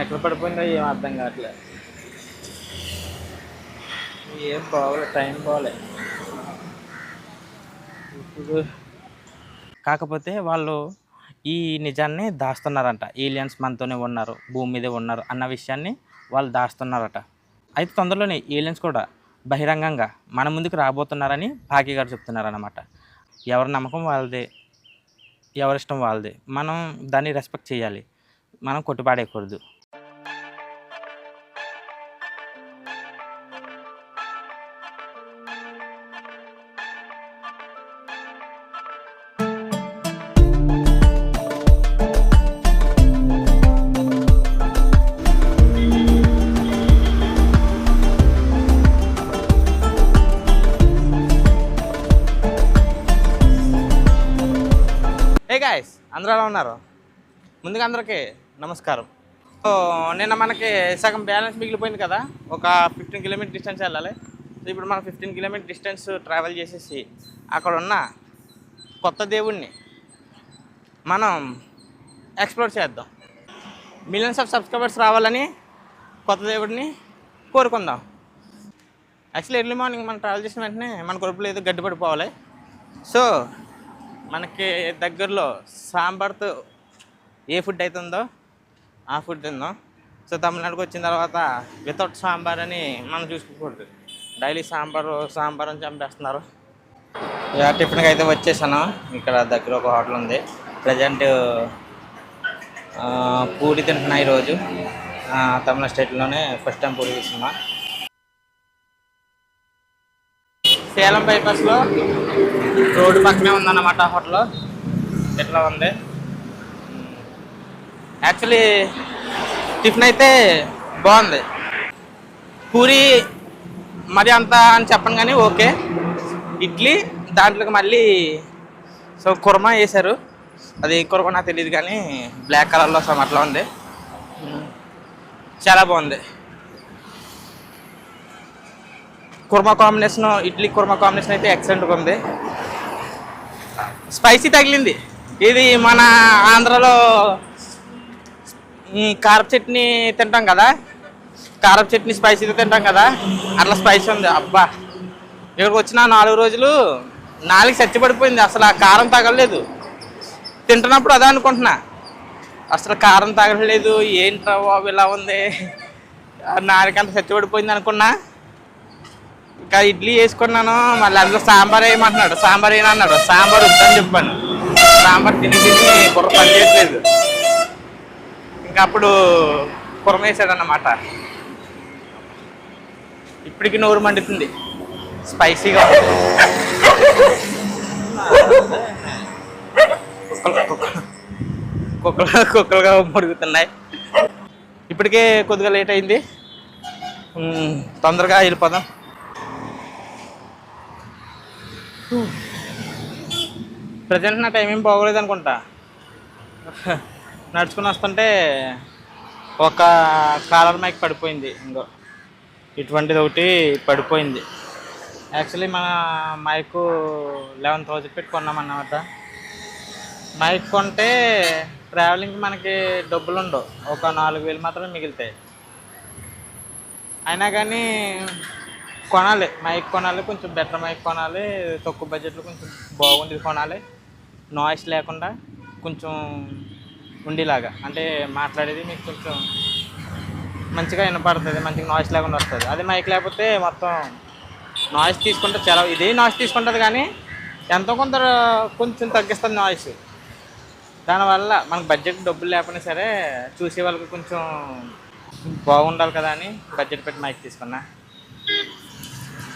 ఎక్కడ పడిపోయిందో ఏం అర్థం కావట్లేదు ఏం బాగోలే టైం బాగోలే ఇప్పుడు కాకపోతే వాళ్ళు ఈ నిజాన్ని దాస్తున్నారంట. ఏలియన్స్ మనతోనే ఉన్నారు భూమి మీదే ఉన్నారు అన్న విషయాన్ని వాళ్ళు దాస్తున్నారట. అయితే తొందరలోనే ఏలియన్స్ కూడా బహిరంగంగా మన ముందుకు రాబోతున్నారని భాగ్య గారు చెప్తున్నారన్నమాట. ఎవరి నమ్మకం వాళ్ళదే ఎవరిష్టం వాళ్ళదే. మనం దాన్ని రెస్పెక్ట్ చేయాలి. మనం కొట్టుపాడేయకూడదు. గాయస్ అందరూ ఎలా ఉన్నారు. ముందుగా అందరికీ నమస్కారం. సో నిన్న మనకి సగం బ్యాలెన్స్ మిగిలిపోయింది కదా ఒక ఫిఫ్టీన్ కిలోమీటర్ డిస్టెన్స్ వెళ్ళాలి. సో ఇప్పుడు మనం ఫిఫ్టీన్ కిలోమీటర్ డిస్టెన్స్ ట్రావెల్ చేసేసి అక్కడ ఉన్న కొత్త దేవుణ్ణి మనం ఎక్స్ప్లోర్ చేద్దాం. మిలియన్స్ ఆఫ్ సబ్స్క్రైబర్స్ రావాలని కొత్త దేవుడిని కోరుకుందాం. యాక్చువల్లీ ఎర్లీ మార్నింగ్ మనం ట్రావెల్ చేసిన వెంటనే మన కడుపులో ఏదో గడ్డి పడిపోవాలి సో మనకి దగ్గరలో సాంబార్తో ఏ ఫుడ్ అవుతుందో ఆ ఫుడ్ తిందాం. సో తమిళనాడుకు వచ్చిన తర్వాత వితౌట్ సాంబార్ అని మనం చూసుకోకూడదు. డైలీ సాంబారు సాంబార్ అని చంపేస్తున్నారు. ఇక టిఫిన్కి అయితే వచ్చేసాను. ఇక్కడ దగ్గర ఒక హోటల్ ఉంది. ప్రజెంట్ పూరి తింటున్నా ఈరోజు. తమిళ స్టేట్లోనే ఫస్ట్ టైం పూరి తీసుకున్నా. సేలం బైపాస్లో రోడ్డు పక్కనే ఉందన్నమాట హోటల్. ఎట్లా ఉంది? యాక్చువల్లీ టిఫిన్ అయితే బాగుంది. పూరి మరి అంత అని చెప్పను కానీ ఓకే. ఇడ్లీ దాంట్లోకి మళ్ళీ సో కుర్మా వేశారు. అది కుర్మ నాకు తెలియదు కానీ బ్లాక్ కలర్లో సమ్ అట్లా ఉంది. చాలా బాగుంది. కుర్మా కాంబినేషన్ ఇడ్లీ కుర్మా కాంబినేషన్ అయితే ఎక్సలెంట్గా ఉంది. స్పైసీ తగిలింది. ఇది మన ఆంధ్రలో ఈ కారపు చట్నీ తింటాం కదా? కారపు చట్నీ స్పైసీతో తింటాం కదా? అట్లా స్పైసీ ఉంది. అబ్బా! ఇక్కడికి వచ్చిన నాలుగు రోజులు నాలుగు చచ్చిపడిపోయింది. అసలు ఆ కారం తగలలేదు. తింటున్నప్పుడు అదే అనుకుంటున్నా. అసలు కారం తగలలేదు. ఏంట్రా బాబు ఇలా ఉంది? నాలుగంత చచ్చిపడిపోయింది అనుకున్నా. ఇంకా ఇడ్లీ వేసుకున్నాను మళ్ళీ అందులో సాంబార్ వేయమంటున్నాడు. సాంబార్ వేయను అన్నాడు. సాంబార్ వద్దని చెప్పాను. సాంబార్ తిని తిని కుర్ర పని చేయట్లేదు. ఇంకా అప్పుడు కుర్మ ఇప్పటికి నోరు మండుతుంది. స్పైసీగా కుక్కలు కుక్కలు కుక్కలుగా మురుగుతున్నాయి ఇప్పటికే కొద్దిగా లేట్ అయింది. తొందరగా వెళ్ళిపోదాం. ప్రజెంట్ నా టైం ఏం బాగోలేదు అనుకుంటా. నడుచుకుని వస్తుంటే ఒక కాలర్ మైక్ పడిపోయింది. ఇంకో. ఇటువంటిది ఒకటి పడిపోయింది. యాక్చువల్లీ మన మైక్ లెవెన్ థౌజండ్ పెట్టి కొన్నామన్నమాట మైక్ కొంటే ట్రావెలింగ్కి మనకి డబ్బులు ఉండవు. ఒక నాలుగు వేలు మాత్రమే మిగులుతాయి. అయినా కానీ కొనాలి. మైక్ కొనాలి కొంచెం బెటర్ మైక్ కొనాలి తక్కువ బడ్జెట్లో కొంచెం బాగుంది కొనాలి. నాయిస్ లేకుండా కొంచెం ఉండేలాగా. అంటే మాట్లాడేది మీకు కొంచెం మంచిగా వినపడుతుంది మంచిగా నాయిస్ లేకుండా వస్తుంది. అదే మైక్ లేకపోతే మొత్తం నాయిస్ తీసుకుంటే చాలా ఇదే నాయిస్ తీసుకుంటుంది కానీ ఎంతో కొంత కొంచెం తగ్గిస్తుంది నాయిస్ దానివల్ల మనకు బడ్జెట్ డబ్బులు లేకపోయినా సరే చూసే వాళ్ళకి కొంచెం బాగుండాలి కదా అని బడ్జెట్ పెట్టి మైక్ తీసుకున్నా.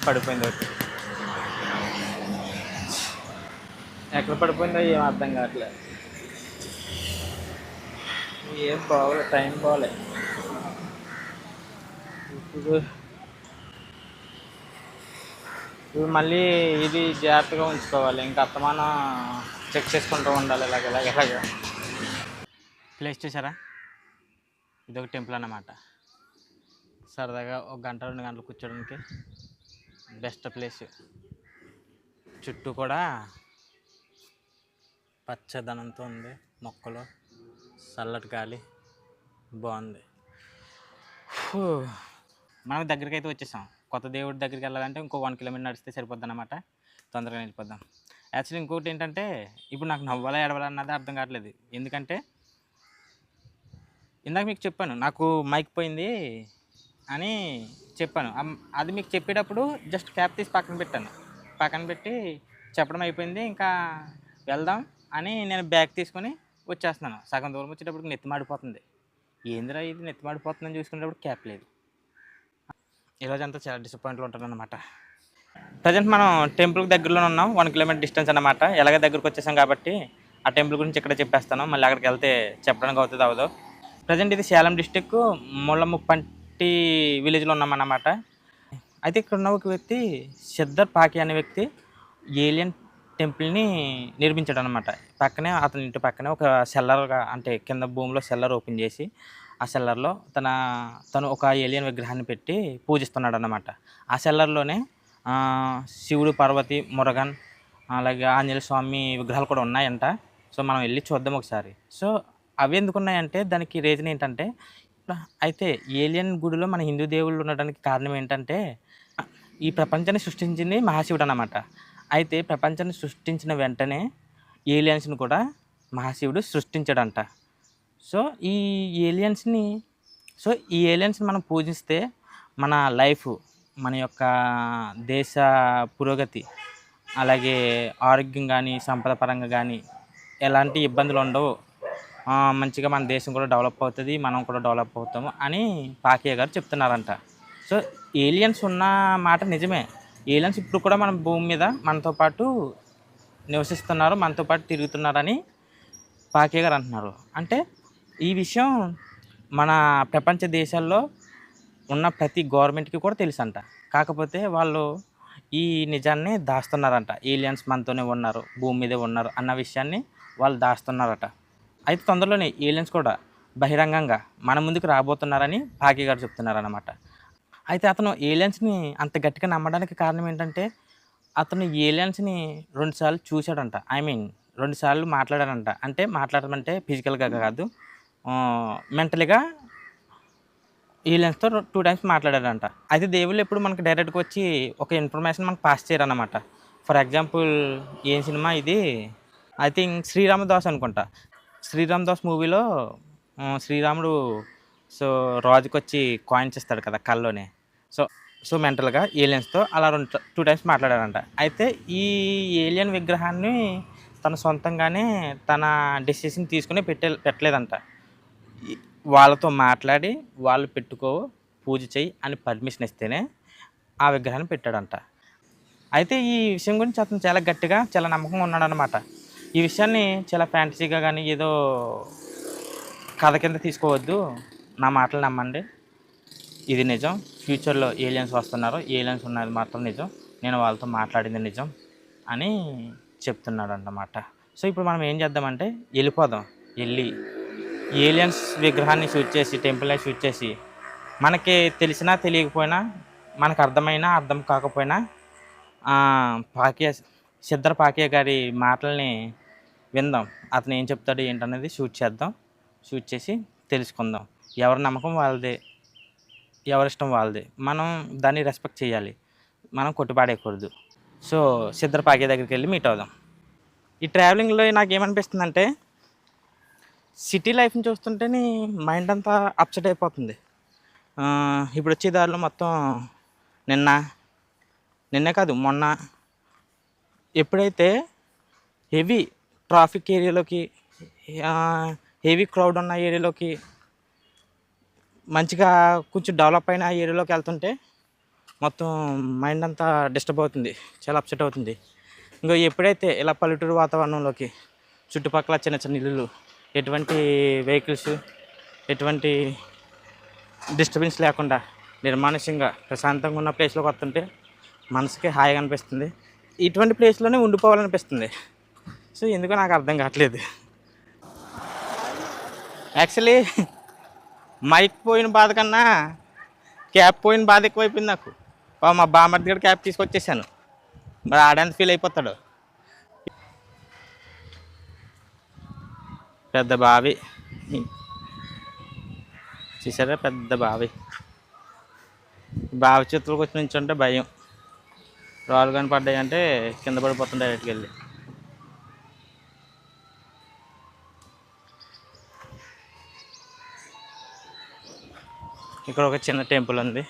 పడిపోయింది ఒకటి. ఎక్కడ పడిపోయిందో ఏం అర్థం కావట్లేదు. ఏం బాగోలే టైం బాగోలే. ఇప్పుడు ఇప్పుడు మళ్ళీ ఇది జాగ్రత్తగా ఉంచుకోవాలి ఇంకా అత్తమానం చెక్ చేసుకుంటూ ఉండాలి ఇలాగ ఇలాగ ఇలాగ. ప్లేస్ చూసారా ఇది ఒక టెంపుల్ అన్నమాట. సరదాగా ఒక గంట రెండు గంటలు కూర్చోడానికి బెస్ట్ ప్లేస్. చుట్టూ కూడా పచ్చదనంతో ఉంది మొక్కలు చల్లటి గాలి బాగుంది. మనం దగ్గరికి అయితే వచ్చేసాం. కొత్త దేవుడి దగ్గరికి వెళ్ళాలంటే ఇంకో వన్ కిలోమీటర్ నడిస్తే సరిపోద్ది అనమాట తొందరగా వెళ్ళిపోద్దాం. యాక్చువల్లీ ఇంకోటి ఏంటంటే ఇప్పుడు నాకు నవ్వాలా ఏడవాలా అన్నది అర్థం కావట్లేదు. ఎందుకంటే ఇందాక మీకు చెప్పాను నాకు మైక్ పోయింది అని చెప్పాను. అది మీకు చెప్పేటప్పుడు జస్ట్ క్యాప్ తీసి పక్కన పెట్టాను. పక్కన పెట్టి చెప్పడం అయిపోయింది. ఇంకా వెళ్దాం అని నేను బ్యాగ్ తీసుకొని వచ్చేస్తున్నాను. సగం దూరం వచ్చేటప్పుడు నెత్తి మాడిపోతుంది. ఏందిరా ఇది? నెత్తి మాడిపోతుందని చూసుకునేటప్పుడు క్యాప్ లేదు. ఈరోజు అంతా చాలా డిసప్పాయింట్లో ఉంటాను అనమాట ప్రజెంట్ మనం టెంపుల్కి దగ్గరలో ఉన్నాం. వన్ కిలోమీటర్ డిస్టెన్స్ అనమాట ఎలాగ దగ్గరకు వచ్చేసాం కాబట్టి ఆ టెంపుల్ గురించి ఇక్కడ చెప్పేస్తాను. మళ్ళీ అక్కడికి వెళ్తే చెప్పడానికి అవుతుంది అవదు ప్రజెంట్ ఇది సేలం డిస్టిక్ ముళ్ళముప్పంటి విలేజ్లో ఉన్నామన్నమాట. అయితే ఇక్కడ ఉన్న ఒక వ్యక్తి సిద్ధర్ పాకి అనే వ్యక్తి ఏలియన్ టెంపుల్ని నిర్మించాడు అనమాట పక్కనే అతని ఇంటి పక్కనే ఒక సెల్లర్గా అంటే కింద భూమిలో సెల్లర్ ఓపెన్ చేసి ఆ సెల్లర్లో తన తను ఒక ఏలియన్ విగ్రహాన్ని పెట్టి పూజిస్తున్నాడు అనమాట ఆ సెల్లర్లోనే శివుడు పార్వతి మురగన్ అలాగే ఆంజనేయ స్వామి విగ్రహాలు కూడా ఉన్నాయంట. సో మనం వెళ్ళి చూద్దాం ఒకసారి. సో అవి ఎందుకున్నాయంటే దానికి రీజన్ ఏంటంటే అయితే ఏలియన్ గుడిలో మన హిందూ దేవుళ్ళు ఉండడానికి కారణం ఏంటంటే ఈ ప్రపంచాన్ని సృష్టించింది మహాశివుడు అనమాట అయితే ప్రపంచాన్ని సృష్టించిన వెంటనే ఏలియన్స్ని కూడా మహాశివుడు సృష్టించాడంట. సో ఈ ఏలియన్స్ని సో ఈ ఏలియన్స్ని మనం పూజిస్తే మన లైఫ్ మన యొక్క దేశ పురోగతి అలాగే ఆరోగ్యం కానీ సంపద పరంగా కానీ ఎలాంటి ఇబ్బందులు ఉండవు. మంచిగా మన దేశం కూడా డెవలప్ అవుతుంది మనం కూడా డెవలప్ అవుతాము అని పాకియా గారు చెప్తున్నారంట. సో ఏలియన్స్ ఉన్న మాట నిజమే. ఏలియన్స్ ఇప్పుడు కూడా మన భూమి మీద మనతో పాటు నివసిస్తున్నారు మనతో పాటు తిరుగుతున్నారని పాకే గారు అంటున్నారు. అంటే ఈ విషయం మన ప్రపంచ దేశాల్లో ఉన్న ప్రతి గవర్నమెంట్కి కూడా తెలుసంట. కాకపోతే వాళ్ళు ఈ నిజాన్ని దాస్తున్నారంట. ఏలియన్స్ మనతోనే ఉన్నారు భూమి మీదే ఉన్నారు అన్న విషయాన్ని వాళ్ళు దాస్తున్నారట. అయితే తొందరలోనే ఏలియన్స్ కూడా బహిరంగంగా మన ముందుకు రాబోతున్నారని భాగ్య గారు చెప్తున్నారనమాట అయితే అతను ఏలియన్స్ని అంత గట్టిగా నమ్మడానికి కారణం ఏంటంటే అతను ఏలియన్స్ని రెండుసార్లు చూశాడంట. ఐ మీన్ రెండుసార్లు మాట్లాడాడంట. అంటే మాట్లాడడం అంటే ఫిజికల్గా కాదు. మెంటలీగా ఏలియన్స్తో టూ టైమ్స్ మాట్లాడాడంట. అయితే దేవుళ్ళు ఎప్పుడు మనకి డైరెక్ట్గా వచ్చి ఒక ఇన్ఫర్మేషన్ మనకు పాస్ చేయరన్నమాట. ఫర్ ఎగ్జాంపుల్ ఏం సినిమా ఇది? ఐ థింక్ శ్రీరామదాస్ అనుకుంటా. శ్రీరామ్ దాస్ మూవీలో శ్రీరాముడు సో రాజుకి వచ్చి కాయిన్స్ ఇస్తాడు కదా కల్లోనే. సో సో మెంటల్గా ఏలియన్స్తో అలా రెండు టూ టైమ్స్ మాట్లాడారంట. అయితే ఈ ఏలియన్ విగ్రహాన్ని తన సొంతంగానే తన డెసిషన్ తీసుకుని పెట్టే పెట్టలేదంట. వాళ్ళతో మాట్లాడి వాళ్ళు పెట్టుకో పూజ చేయి అని పర్మిషన్ ఇస్తేనే ఆ విగ్రహాన్ని పెట్టాడంట. అయితే ఈ విషయం గురించి అతను చాలా గట్టిగా చాలా నమ్మకంగా ఉన్నాడనమాట ఈ విషయాన్ని చాలా ఫ్యాంటసీగా కానీ ఏదో కథ కింద తీసుకోవద్దు. నా మాటలు నమ్మండి. ఇది నిజం. ఫ్యూచర్లో ఏలియన్స్ వస్తున్నారు. ఏలియన్స్ ఉన్నది మాత్రం నిజం. నేను వాళ్ళతో మాట్లాడింది నిజం అని చెప్తున్నాడు అన్నమాట సో ఇప్పుడు మనం ఏం చేద్దామంటే వెళ్ళిపోదాం. వెళ్ళి ఏలియన్స్ విగ్రహాన్ని షూట్ చేసి టెంపుల్ని షూట్ చేసి మనకి తెలిసినా తెలియకపోయినా మనకు అర్థమైనా అర్థం కాకపోయినా పాకే పాకియా సిద్ధర్ పాకియా గారి మాటల్ని విందాం. అతను ఏం చెప్తాడు ఏంటనేది షూట్ చేద్దాం. షూట్ చేసి తెలుసుకుందాం. ఎవరి నమ్మకం వాళ్ళదే. ఎవరిష్టం వాళ్ళదే. మనం దాన్ని రెస్పెక్ట్ చేయాలి. మనం కొట్టుపాడేయకూడదు. సో సిద్ధరపాకే దగ్గరికి వెళ్ళి మీట్ అవుదాం. ఈ ట్రావెలింగ్లో నాకు ఏమనిపిస్తుందంటే సిటీ లైఫ్ని చూస్తుంటేనే మైండ్ అంతా అప్సెట్ అయిపోతుంది. ఇప్పుడు వచ్చే దారిలో మొత్తం నిన్న నిన్నే కాదు మొన్న ఎప్పుడైతే హెవీ ట్రాఫిక్ ఏరియాలోకి హెవీ క్రౌడ్ ఉన్న ఏరియాలోకి మంచిగా కొంచెం డెవలప్ అయిన ఏరియాలోకి వెళ్తుంటే మొత్తం మైండ్ అంతా డిస్టర్బ్ అవుతుంది చాలా అప్సెట్ అవుతుంది. ఇంకా ఎప్పుడైతే ఇలా పల్లెటూరు వాతావరణంలోకి చుట్టుపక్కల చిన్న చిన్న ఇల్లులు ఎటువంటి వెహికల్స్ ఎటువంటి డిస్టర్బెన్స్ లేకుండా నిర్మానుష్యంగా ప్రశాంతంగా ఉన్న ప్లేస్లోకి వస్తుంటే మనసుకి హాయిగా అనిపిస్తుంది. ఇటువంటి ప్లేస్లోనే ఉండిపోవాలనిపిస్తుంది. సో ఎందుకో నాకు అర్థం కావట్లేదు. యాక్చువల్లీ మైక్ పోయిన బాధ కన్నా క్యాప్ పోయిన బాధ ఎక్కువైపోయింది నాకు. మా బామర్ దగ్గర క్యాప్ తీసుకొచ్చేసాను. మరి ఆడని ఫీల్ అయిపోతాడు. పెద్ద బావి. చూసారా? పెద్ద బావి. బావి చేతులకు వచ్చి నుంచి భయం. రాళ్ళు కానీ పడ్డాయి అంటే కింద పడిపోతుంది డైరెక్ట్కి వెళ్ళి. ఇక్కడ ఒక చిన్న టెంపుల్ ఉంది.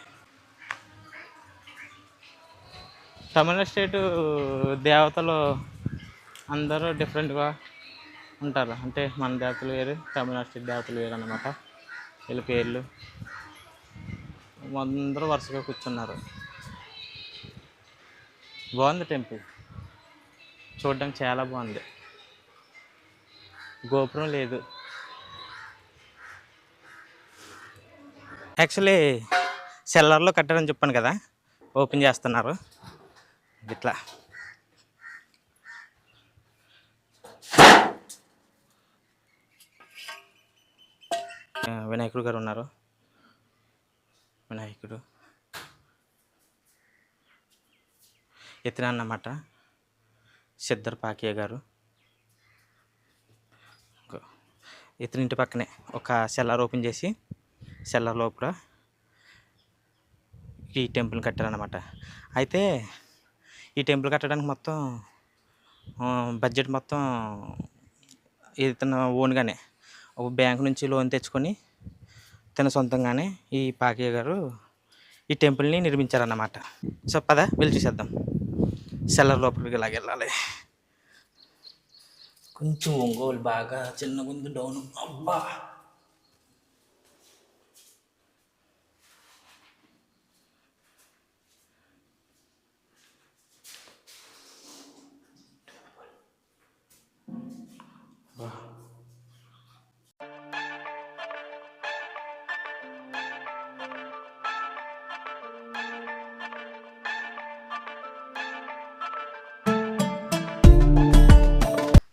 తమిళ స్టేటు దేవతలు అందరూ డిఫరెంట్గా ఉంటారు. అంటే మన దేవతలు వేరు తమిళనాడు స్టేట్ దేవతలు వేరు అన్నమాట. వీళ్ళ పేర్లు. అందరూ వరుసగా కూర్చున్నారు. బాగుంది టెంపుల్. చూడడానికి చాలా బాగుంది. గోపురం లేదు. యాక్చువల్లీ సెల్లర్లో కట్టారని చెప్పాను కదా ఓపెన్ చేస్తున్నారు. ఇట్లా. వినాయకుడు గారు ఉన్నారు. వినాయకుడు. ఇతను అన్నమాట సిద్ధర్ పాకియా గారు. ఇంకో. ఇతని ఇంటి పక్కనే ఒక సెల్లర్ ఓపెన్ చేసి సెల్లర్ లోపల ఈ టెంపుల్ కట్టారనమాట అయితే ఈ టెంపుల్ కట్టడానికి మొత్తం బడ్జెట్ మొత్తం ఇతను ఓన్గానే. ఒక బ్యాంక్ నుంచి లోన్ తెచ్చుకొని తన సొంతంగానే ఈ పాకే గారు ఈ టెంపుల్ని నిర్మించారన్నమాట. సో పద వెళ్ళి చూసేద్దాం. సెల్లర్ లోపలికి ఇలాగ వెళ్ళాలి. కొంచెం ఒంగోలు బాగా చిన్న ముందు డౌన్ అబ్బా!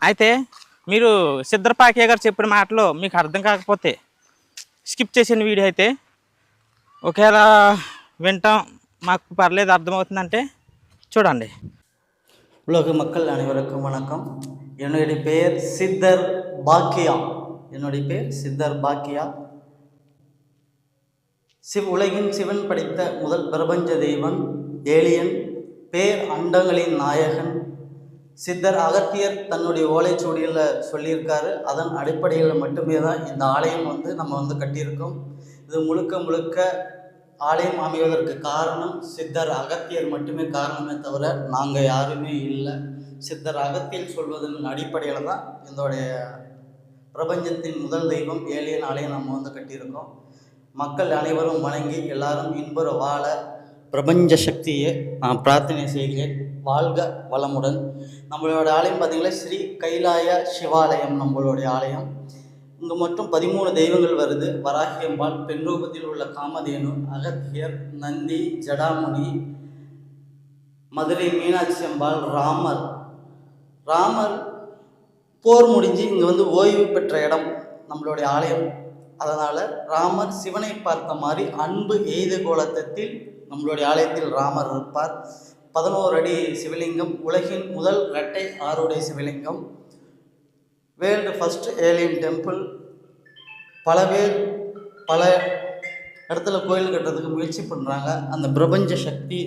అయితే మీరు సిద్ధరపాకియా గారు చెప్పిన మాటలు మీకు అర్థం కాకపోతే స్కిప్ చేసిన వీడియో అయితే ఒకవేళ వింటాం మాకు పర్లేదు అర్థమవుతుందంటే చూడండి உலக மக்கள் அனைவருக்கும் வணக்கம் என்னுடைய பெயர் சித்தர் பாக்கியா. என்னுடைய பெயர் சித்தர் பாக்கியா. சிவ் உலகின் சிவன் படைத்த முதல் பிரபஞ்ச தெய்வன் ஏலியன் பேர் அண்டங்களின் நாயகன். சித்தர் அகத்தியர் தன்னுடைய ஓலைச்சுவடியில் சொல்லியிருக்காரு. அதன் அடிப்படையில் மட்டுமே தான் இந்த ஆலயம் வந்து நம்ம வந்து கட்டியிருக்கோம். இது முழுக்க முழுக்க ஆலயம் அமைவதற்கு காரணம் சித்தர் அகத்தியர் மட்டுமே காரணமே தவிர நாங்கள் யாருமே இல்லை. சித்தர் அகத்தியர் சொல்வதன் அடிப்படையில் தான் இதோடைய பிரபஞ்சத்தின் முதல் தெய்வம் ஏலியன் ஆலயம் நம்ம வந்து கட்டியிருக்கோம். மக்கள் அனைவரும் வணங்கி எல்லாரும் இன்புற வாழ பிரபஞ்ச சக்தியை நான் பிரார்த்தனை செய்கிறேன். வாழ்க வளமுடன். நம்மளோட ஆலயம் பார்த்திங்கன்னா ஸ்ரீ கைலாய சிவாலயம் நம்மளுடைய ஆலயம். இங்கே மட்டும் பதிமூணு தெய்வங்கள் வருது. வராகியம்பாள் பெண் ரூபத்தில் உள்ள காமதேனு அகத்தியர் நந்தி ஜடாமுனி மதுரை மீனாட்சி அம்பாள் ராமர். ராமர் போர் முடிஞ்சு இங்கே வந்து ஓய்வு பெற்ற இடம் நம்மளுடைய ஆலயம். அதனால் ராமர் சிவனை பார்த்த மாதிரி அன்பு எய்த கோலத்தத்தில் நம்மளுடைய ஆலயத்தில் ராமர் இருப்பார். பதினோரு அடி சிவலிங்கம் உலகின் முதல் இரட்டை ஆறுடைய சிவலிங்கம். வேர்ல்டு ஃபஸ்ட் ஏலியன் டெம்பிள் பல பேர் பல இடத்துல கோயில் கட்டுறதுக்கு முயற்சி பண்ணுறாங்க அந்த பிரபஞ்ச சக்தி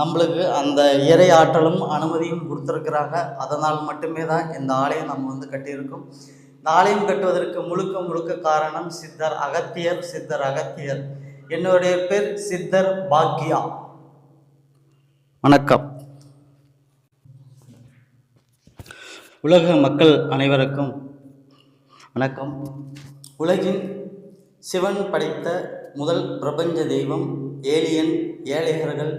நம்மளுக்கு அந்த இறை ஆற்றலும் அனுமதியும் கொடுத்துருக்குறாங்க. அதனால் மட்டுமே தான் இந்த ஆலயம் நம்ம வந்து கட்டியிருக்கோம். இந்த ஆலயம் கட்டுவதற்கு முழுக்க முழுக்க காரணம் சித்தர் அகத்தியர் சித்தர் அகத்தியர். என்னுடைய பேர் சித்தர் பாக்யா. வணக்கம். உலக மக்கள் அனைவருக்கும் வணக்கம். உலகின் சிவன் படைத்த முதல் பிரபஞ்ச தெய்வம் ஏலியன் ஏழையர்கள்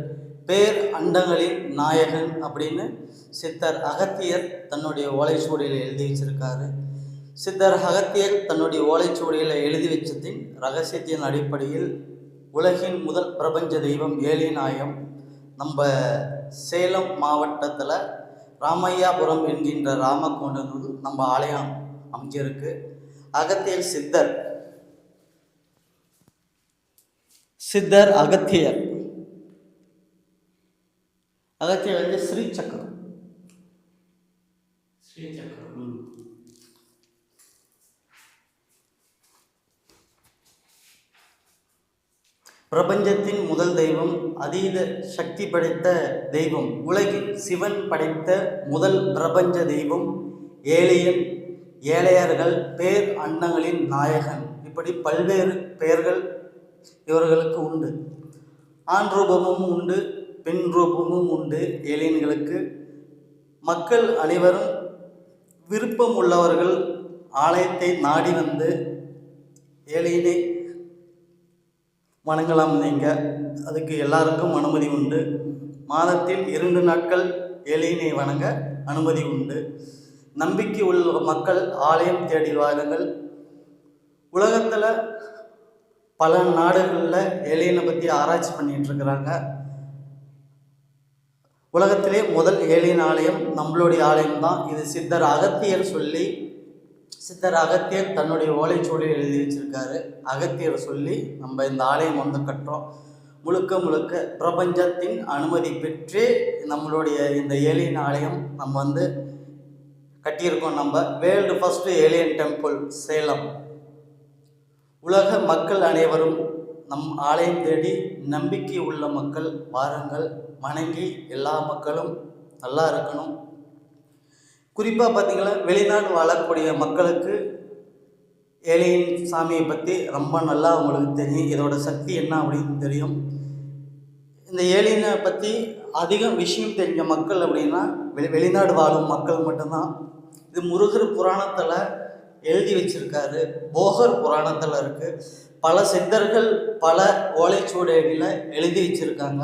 பேர் அண்டங்களின் நாயகன் அப்படின்னு சித்தர் அகத்தியர் தன்னுடைய ஓலைச்சுவடியில் எழுதி வச்சிருக்காரு. சித்தர் அகத்தியர் தன்னுடைய ஓலைச்சுவடியில் எழுதி வச்சதின் ரகசியத்தின் அடிப்படையில் உலகின் முதல் பிரபஞ்ச தெய்வம் ஏலியன் ஆயம். நம்ம சேலம் மாவட்டத்தில் ராமையாபுரம் என்கின்ற ராமகோண்டனூர் நம்ம ஆலயம் அமைஞ்சிருக்கு. அகத்தியர் சித்தர். சித்தர் அகத்தியர். அகத்தியர் வந்து ஸ்ரீ சக்கரம் ஸ்ரீ சக்கரம் பிரபஞ்சத்தின் முதல் தெய்வம் அதீத சக்தி படைத்த தெய்வம் உலகில் சிவன் படைத்த முதல் பிரபஞ்ச தெய்வம் ஏலியன் ஏழையர்கள் பேர் அன்னங்களின் நாயகன். இப்படி பல்வேறு பெயர்கள் இவர்களுக்கு உண்டு. ஆண் ரூபமும் உண்டு பெண் ரூபமும் உண்டு ஏலியன்களுக்கு. மக்கள் அனைவரும் விருப்பம் உள்ளவர்கள் ஆலயத்தை நாடி வந்து ஏழையினை வணங்கலாம் நீங்கள் அதுக்கு எல்லாருக்கும் அனுமதி உண்டு. மாதத்தில் இரண்டு நாட்கள் ஏலியனை வணங்க அனுமதி உண்டு. நம்பிக்கை உள்ள மக்கள் ஆலயம் தேடி வாருங்கள். உலகத்தில் பல நாடுகளில் ஏலியனை பற்றி ஆராய்ச்சி பண்ணிட்டு இருக்கிறாங்க உலகத்திலே முதல் ஏலியன் ஆலயம் நம்மளுடைய ஆலயம் தான் இது சித்தர் அகத்தியர் சொல்லி சித்தர் அகத்தியர் தன்னுடைய ஓலைச்சுவடியில் எழுதி வச்சிருக்காரு. அகத்தியர் சொல்லி நம்ம இந்த ஆலயம் வந்து கட்டுறோம். முழுக்க முழுக்க பிரபஞ்சத்தின் அனுமதி பெற்று நம்மளுடைய இந்த ஏலியன் ஆலயம் நம்ம வந்து கட்டியிருக்கோம் நம்ம. World first alien temple Salem. உலக மக்கள் அனைவரும் நம் ஆலயம் தேடி நம்பிக்கை உள்ள மக்கள் வாருங்கள். வணங்கி எல்லா மக்களும் நல்லா இருக்கணும். குறிப்பாக பார்த்தீங்கன்னா வெளிநாடு வாழக்கூடிய மக்களுக்கு ஏழையின் சாமியை பற்றி ரொம்ப நல்லா அவங்களுக்கு தெரியும். இதோட சக்தி என்ன அப்படின்னு தெரியும். இந்த ஏழையினை பற்றி அதிகம் விஷயம் தெரிஞ்ச மக்கள் அப்படின்னா வெளி வெளிநாடு வாழும் மக்கள் மட்டும்தான். இது முருகர் புராணத்தில் எழுதி வச்சிருக்காரு. போகர் புராணத்தில் இருக்குது பல சித்தர்கள் பல ஓலைச்சுவடிகளில் எழுதி வச்சுருக்காங்க.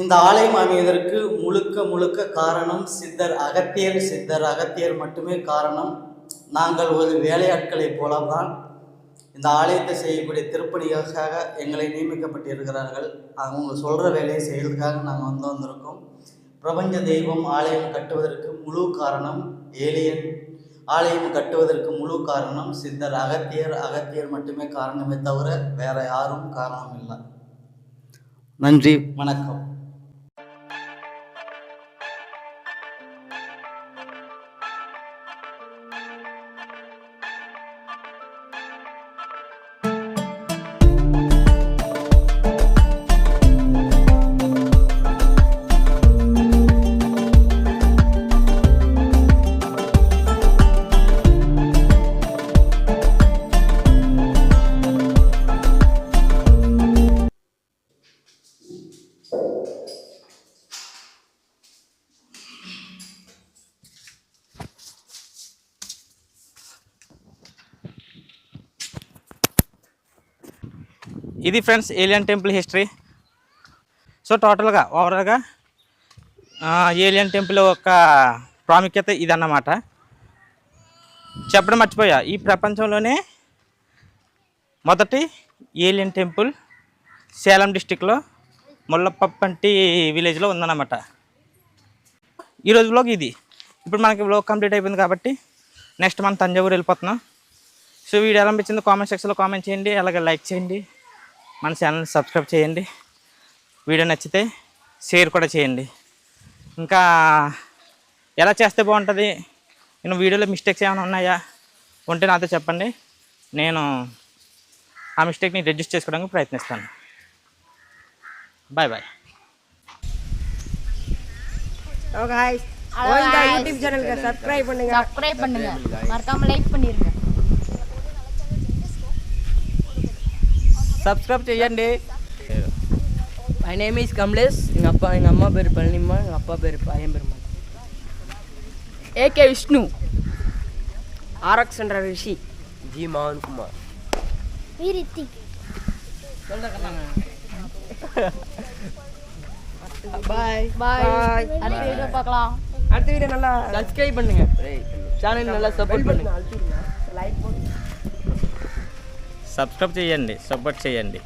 இந்த ஆலயம் அமைவதற்கு முழுக்க முழுக்க காரணம் சித்தர் அகத்தியர் சித்தர் அகத்தியர் மட்டுமே காரணம். நாங்கள் ஒரு வேலையாட்களை போலதான் இந்த ஆலயத்தை செய்யக்கூடிய திருப்பணிகளுக்காக எங்களை நியமிக்கப்பட்டிருக்கிறார்கள். அவங்க சொல்கிற வேலையை செய்கிறதுக்காக நாங்கள் வந்து வந்திருக்கோம். பிரபஞ்ச தெய்வம் ஆலயம் கட்டுவதற்கு முழு காரணம் ஏலியன். ஆலயம் கட்டுவதற்கு முழு காரணம் சித்தர் அகத்தியர் அகத்தியர் மட்டுமே காரணமே தவிர வேற யாரும் காரணம் இல்லை. நன்றி வணக்கம். ఇది friends alien temple history. So టోటల్గా ఓవరాల్గా ఏలియన్ టెంపుల్ యొక్క ప్రాముఖ్యత ఇదన్నమాట. చెప్పడం మర్చిపోయా ఈ ప్రపంచంలోనే మొదటి ఏలియన్ టెంపుల్ సేలం డిస్టిక్లో ముల్లపప్పంటి విలేజ్లో ఉందన్నమాట. ఈరోజు వ్లాగ్ ఇది. ఇప్పుడు మనకి వ్లాగ్ కంప్లీట్ అయిపోయింది కాబట్టి నెక్స్ట్ మనం తంజావూరు వెళ్ళిపోతున్నాం. సో వీడియో ఎలా అనిపించింది కామెంట్ సెక్షన్లో కామెంట్ చేయండి అలాగే లైక్ చేయండి. మన ఛానల్ని సబ్స్క్రైబ్ చేయండి వీడియో నచ్చితే షేర్ కూడా చేయండి ఇంకా ఎలా చేస్తే బాగుంటుంది నేను వీడియోలో మిస్టేక్స్ ఏమైనా ఉన్నాయా ఉంటే నాతో చెప్పండి నేను ఆ మిస్టేక్ని రిడ్యూస్ చేసుకోవడానికి ప్రయత్నిస్తాను bye bye hello guys Hello Govinda guys. YouTube சேனலுக்கு சப்ஸ்கிரைப் பண்ணுங்க சப்ஸ்கிரைப் பண்ணுங்க மறக்காம லைக் பண்ணிருங்க సబ్స్క్రైబ్ చేయండి మై నేమ్ ఈస్ కమలేష్ எங்கள் அப்பா எங்கள் அம்மா பேர் பழனிம்மா எங்கள் அப்பா பேர் பையன் பெருமாள் ஏகே விஷ்ணு ஆர்எக்ஸ் என்ற ரிஷி ஜி மோகன் குமார் பாய் பாய் அடுத்த வீடியோ பார்க்கலாம் அடுத்த வீடியோ நல்லா சப்ஸ்கிரைப் பண்ணுங்க சேனல் நல்லா சப்போர்ட் பண்ணுங்க லைக் సబ్స్క్రైబ్ చేయండి సపోర్ట్ చేయండి.